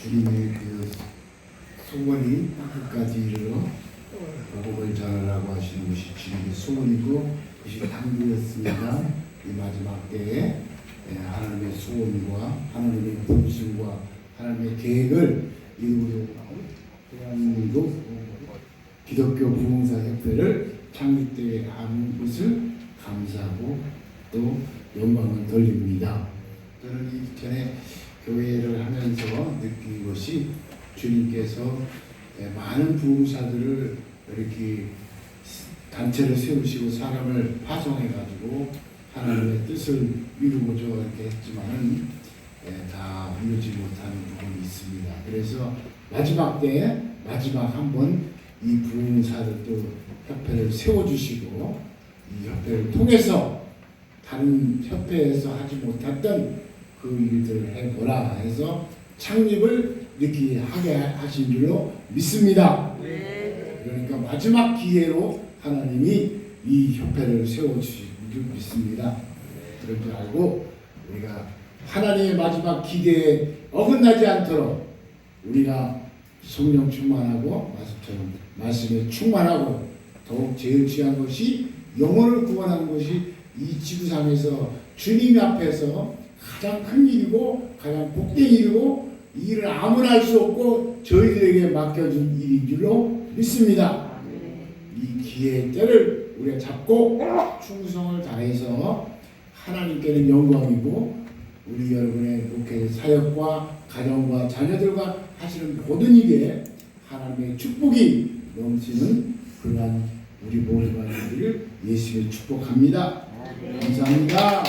주님의 그 소원이 끝까지 이르러 복을 전하라고 하시는 것이 주님의 소원이고 그것이 당부였습니다. 이 마지막 때에 예, 하나님의 소원과 하나님의 분심과 하나님의 계획을 이루고 대한민국 기독교 부흥사 협회를 창립되게 하는 것을 감사하고 또 영광을 돌립니다. 저는 이 전에 교회를 하면서 느낀 것이 주님께서 예, 많은 부흥사들을 이렇게 단체를 세우시고 사람을 파송해 가지고 하나님의 뜻을 이루고자 이렇게 했지만은 예, 다 이루지 못하는 부분이 있습니다. 그래서 마지막 때에 마지막 한번 이 부흥사들도 협회를 세워주시고 이 협회를 통해서 다른 협회에서 하지 못했던 그 일들을 해보라 해서 창립을 이렇게 하게 하신 줄로 믿습니다. 그러니까 마지막 기회로 하나님이 이 협회를 세워주신 줄 믿습니다. 그런 줄 알고 우리가 하나님의 마지막 기대에 어긋나지 않도록 우리가 성령 충만하고 말씀처럼 말씀에 충만하고 더욱 제일 중요한 것이 영혼을 구원하는 것이 이 지구상에서 주님 앞에서 가장 큰 일이고 가장 복된 일이고 이 일을 아무나 할 수 없고 저희들에게 맡겨준 일인 줄로 믿습니다. 이 기회의 때를 우리가 잡고 충성을 다해서 하나님께는 영광이고 우리 여러분의 목회 사역과 가정과 자녀들과 하시는 모든 일에 하나님의 축복이 넘치는 그러한 우리 모두가 되기를 예수의 축복합니다. 감사합니다.